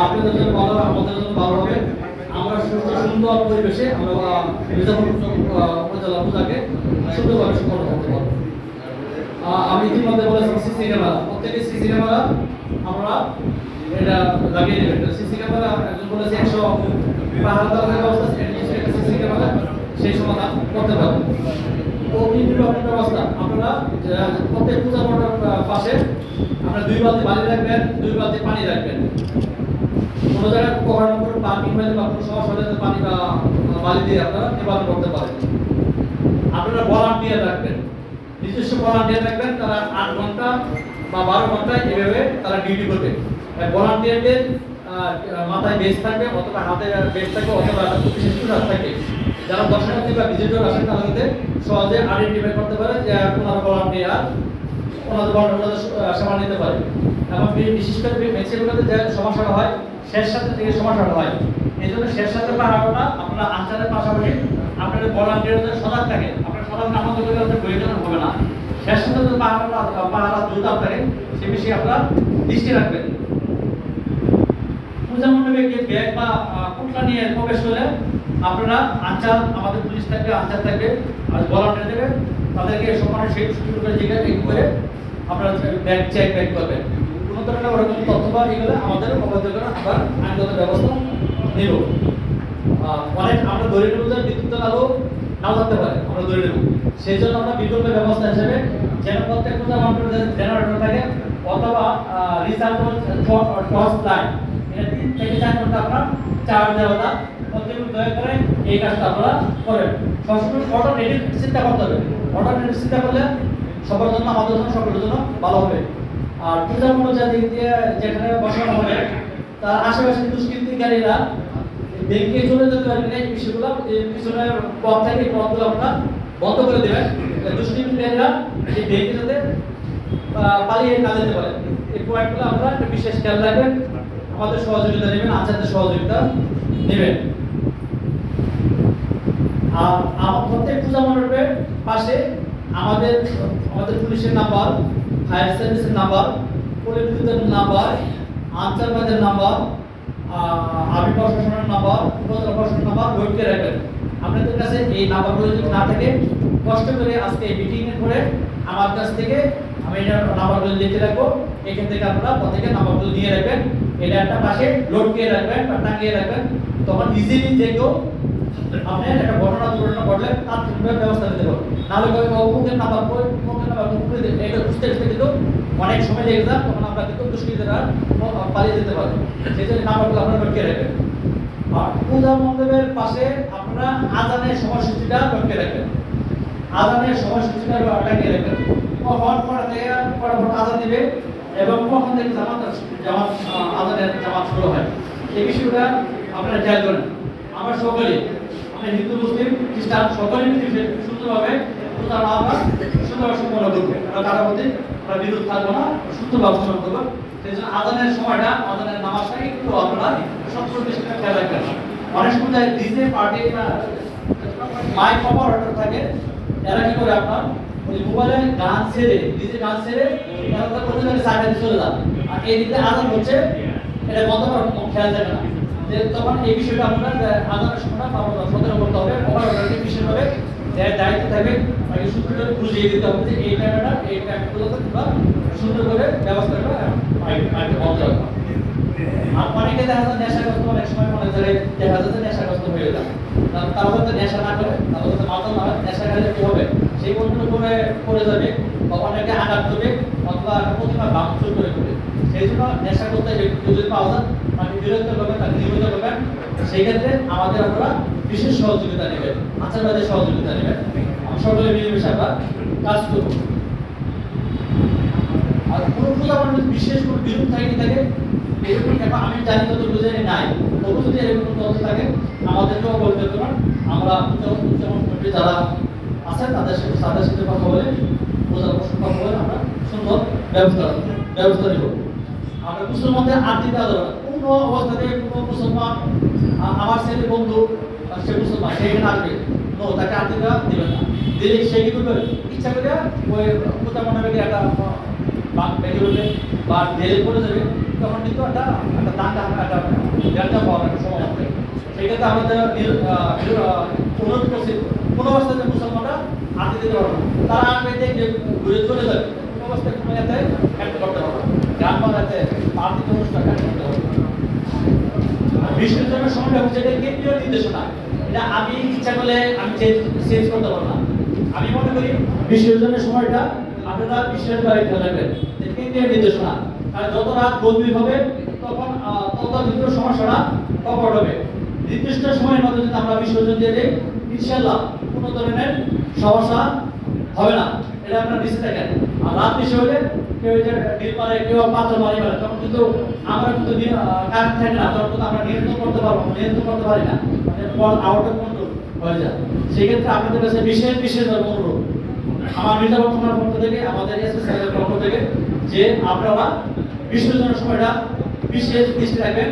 আপনাদের জন্য ভালো আমরা আমি ইতিমধ্যে এটা লাগিয়ে দেবেন সিসি ক্যামেরা একজন বলেছে একশো পাহাড় দেওয়ার ব্যবস্থা একটা সিসি ক্যামেরা সেই সমাধান করতে পারব বিভিন্ন ব্যবস্থা আপনারা আহ, প্রত্যেক পূজা মণ্ডপ আহ, পাশে আপনারা দুই বালতি বালি রাখবেন, দুই বালতি পানি রাখবেন। কোনো জায়গায় কখনো কোনো পার্কিং হলে বা কোনো সমস্যা হলে পানি বা বালি দিয়ে আপনারা নিবারণ করতে পারেন। আপনারা ভলান্টিয়ার রাখবেন। নিজস্ব ভলান্টিয়ার রাখবেন, তারা আট ঘণ্টা বা বারো ঘণ্টা এভাবে তারা ডিউটি করবে। ভলান্টিয়ারদের মাথায় বেস থাকবে, অথবা হাতে বেস থাকবে, অথবা বিশেষ পোশাক থাকে। যারা দর্শনার্থী বা ভিজিটর আসেন, তারা সহজে আইডেন্টিফাই করতে পারে যে ওনারা ভলান্টিয়ার ওনাদের বর্ণনা সেবা নিতে পারে। এবং বিশেষ করে মেক্সিকোতে যে সমস্যাটা হয়, শেষ সাথে থেকে সমস্যাটা হয়। এই জন্য শেষ সাথে পাহাড়টা আপনারা আনসারের পাশাপাশি আপনাদের ভলান্টিয়ারদের সজাগ থাকে। আপনার সজাগ না গেলে প্রয়োজন হবে না। শেষ সাথে যদি পাহাড়টা পাহাড়া দ্রুত থাকে সে বিষয়ে আপনারা দৃষ্টি রাখবেন। পূজা মণ্ডপে গিয়ে ব্যাগ বা আহ, নিয়ে প্রবেশ করলে আপনারা আনচার আমাদের পুলিশ থাকবে আনচার থাকবে আর ভলান্টিয়ার দেবে। তাদেরকে সমানে সেই সুযোগ করে জিজ্ঞাসা এই করে আপনারা ব্যাগ চেক ব্যাক করবেন। কোনো ধরনের ওরকম তথ্য বা এগুলো আমাদের অবৈধ করে আমরা আইনগত ব্যবস্থা নেব। অনেক আমরা ধরে নেব যে বিদ্যুৎ আলো নাও থাকতে পারে আমরা ধরে নেব। সেই জন্য আমরা বিকল্প ব্যবস্থা হিসেবে যেন প্রত্যেক মণ্ডপে জেনারেটর থাকে অথবা রিচার্জেবল টর্চ লাইট এটা তিন থেকে চার ঘণ্টা আপনার চার্জ দেওয়া প্রত্যেক দয়া করে এই কাজটা আপনারা করেন। সবসময় অটো রেডি চিন্তা করতে হবে। অটো রেডি চিন্তা করলে সবার জন্য, আমাদের জন্য, সকলের জন্য ভালো হবে। আর পূজা মণ্ডপ যা দিক দিয়ে যেখানে বসানো হবে তার আশেপাশে দুষ্কৃতিকারীরা ব্যাংকে চলে যেতে পারবে না, এই বিষয়গুলো, এই পিছনে পথ থেকে পথগুলো আপনারা বন্ধ করে দেবেন। দুষ্কৃতিকারীরা এই ব্যাংকে যাতে পালিয়ে না যেতে পারে। এই পয়েন্টগুলো আমরা একটা বিশেষ খেয়াল রাখবেন। আমাদের সহযোগিতা নেবেন আচার্যের সহযোগিতা নেবেন। আর প্রত্যেক পূজা মণ্ডপের পাশে আমাদের আমাদের পুলিশের নাম্বার ফায়ার সার্ভিসের নাম্বার পুলিশ বিদ্যুতের নাম্বার আনসারবাদের নাম্বার আবি প্রশাসনের নাম্বার উপজেলা প্রশাসনের নাম্বার নোট রাখবেন। আপনাদের কাছে এই নাম্বারগুলো যদি না থাকে কষ্ট করে আজকে এই মিটিং এর পরে আমার কাছ থেকে আমি এটা নাম্বারগুলো লিখে রাখব। এখান থেকে আপনারা প্রত্যেকে নাম্বারগুলো নিয়ে রাখবেন। এটা একটা পাশে লোড করে রাখবেন বা টাঙিয়ে রাখবেন, তখন ইজিলি যে কেউ আপনি একটা ঘটনা দুর্ঘটনা ঘটলে তার ঠিকভাবে ব্যবস্থা নিতে পারবেন। নাহলে অমুকের নাম্বার অমুকের অনেক সময় লেগে যায়, তখন আমরা কিন্তু দুষ্কৃতীরা পালিয়ে যেতে পারি সেই জন্য নাম্বারগুলো আপনারা নোট রাখবেন? আর পূজা মণ্ডপের পাশে আপনারা আজানের সময়সূচিটা নোট করে রাখবেন? আজানের সময়সূচিটা টাঙিয়ে রাখবেন? কখন কটা কটা ভোট আজান দিবে এবং কখন থেকে জামাত জামাত আজানের জামাত শুরু হয়। এই বিষয়টা আপনারা খেয়াল করেন। সকলে আমরা হিন্দু, মুসলিম, খ্রিস্টান সকলে মিলে সুন্দরভাবে পূজা আমরা সুন্দরভাবে সম্পন্ন করব। আমরা কারোর মধ্যে আমরা বিরোধ থাকব না, সুন্দরভাবে সম্পন্ন করব। সেই জন্য আজানের সময়টা, আজানের নামাজটা একটু আপনারা সত্তর বেশি খেয়াল রাখবেন। অনেক সময় ডিজে পার্টি মাইক অপারেটর থাকে, এরা কি করে আপনার মোবাইলে গান ছেড়ে ডিজে গান ছেড়ে তো করতে সাইডে চলে যান আর এই দিকে আজান হচ্ছে, এটা করার খেয়াল থাকে না। যে তখন এই বিষয়টা আপনার আজানের সময়টা আপনার সতর্ক করতে হবে অপারেটরকে বিশেষভাবে যার দায়িত্ব থাকে তাকে সুন্দর বুঝিয়ে দিতে হবে যে এই টাইমটা এই টাইমগুলোতে তোমরা সুন্দর করে ব্যবস্থা করে মাইক বন্ধ রাখবা আর অনেকে দেখা যায় নেশাগ্রস্ত অনেক সময় মনে করে, দেখা যাচ্ছে নেশাগ্রস্ত হয়ে যায়। তা- তারা যাতে নেশা না করে তারা যাতে মাতাল না নেশা খেলে করে পড়ে যাবে বা অনেকে আঘাত করবে অথবা প্রতিমা ভাঙচুর করে করবে সেই জন্য নেশা করতে যদি পাওয়া যায় তাকে বিরক্ত করবেন তাকে নিয়মিত করবেন সেই আমাদের আপনারা বিশেষ সহযোগিতা নেবেন, আচারবাদের সহযোগিতা নেবেন। সকলে মিলেমিশে আমরা কাজ করব। আর কোনো পূজা মণ্ডপে বিশেষ কোনো বিরোধ থাকে কি থাকে আমি জানি কত বুঝে নাই তবু যদি এরকম তথ্য থাকে, আমাদেরকেও বলতে পারেন আমরা পূজা পূজা যারা আছেন তাদের সাথে তাদের সাথে কথা বলে প্রশ্ন কথা বলে আমরা সুন্দর ব্যবস্থা ব্যবস্থা নেব। আমরা মুসলমানদের আর্থিক দেওয়া যাবে না কোনো অবস্থাতে কোনো মুসলমান আমার ছেলে বন্ধু সে মুসলমান, সে এখানে আসবে, নো, তাকে আর্থিক দেবেন না। দিলে সে কি করবে? ইচ্ছা করে ওই পূজা মণ্ডপে গিয়ে একটা বাঘ বেঁধে উঠবে বা দেলে পড়ে যাবে। তখন কিন্তু একটা একটা দাঙ্গা, একটা গ্যাঞ্জা পাওয়ার একটা সম্ভাবনা থাকে। সেক্ষেত্রে আমাদের অনুরোধ করছি, কোনো অবস্থাতে যে মুসলমানরা হাতে দিতে পারবে তারা আসবে দেখবে, ঘুরে চলে যাবে। কোনো অবস্থায় কোনো এতে অ্যাক্ট করতে পারবে গান বাজাতে পার্টিতে অনুষ্ঠান অ্যাক্ট করতে পারবে বিশ্ববিদ্যালয়ের সময়টা হচ্ছে এটা কেন্দ্রীয় নির্দেশনা। এটা আমি ইচ্ছা করলে আমি চেঞ্জ করতে পারব না আমি মনে করি বিশ্ববিদ্যালয়ের সময়টা আপনারা বিশ্ববিদ্যালয়ে খেয়াল রাখবেন। কেন্দ্রীয় নির্দেশনা। আর যত রাত গভীর হবে, তখন তত কিন্তু সমস্যাটা প্রকট হবে। নির্দিষ্ট সময়ের মধ্যে যদি আমরা বিসর্জন দিয়ে দিই ইনশাল্লাহ কোনো ধরনের সমস্যা হবে না। এটা আপনার নিশ্চিত থাকেন। আর রাত বেশি হলে কেউ যে ডিল মারে কেউ পাথর মারি মারে তখন কিন্তু আমরা কিন্তু কারেন্ট থাকে না, তখন কিন্তু আমরা নিয়ন্ত্রণ করতে পারব নিয়ন্ত্রণ করতে পারি না। আউট অফ কন্ট্রোল হয়ে যায়। সেক্ষেত্রে আপনাদের কাছে বিশেষ বিশেষ অনুরোধ। আমার মির্জাপুর থানার পক্ষ থেকে, আমাদের এসএসআই এর পক্ষ থেকে যে আপনারা বিসর্জনের সময়টা বিশেষ দৃষ্টি রাখবেন।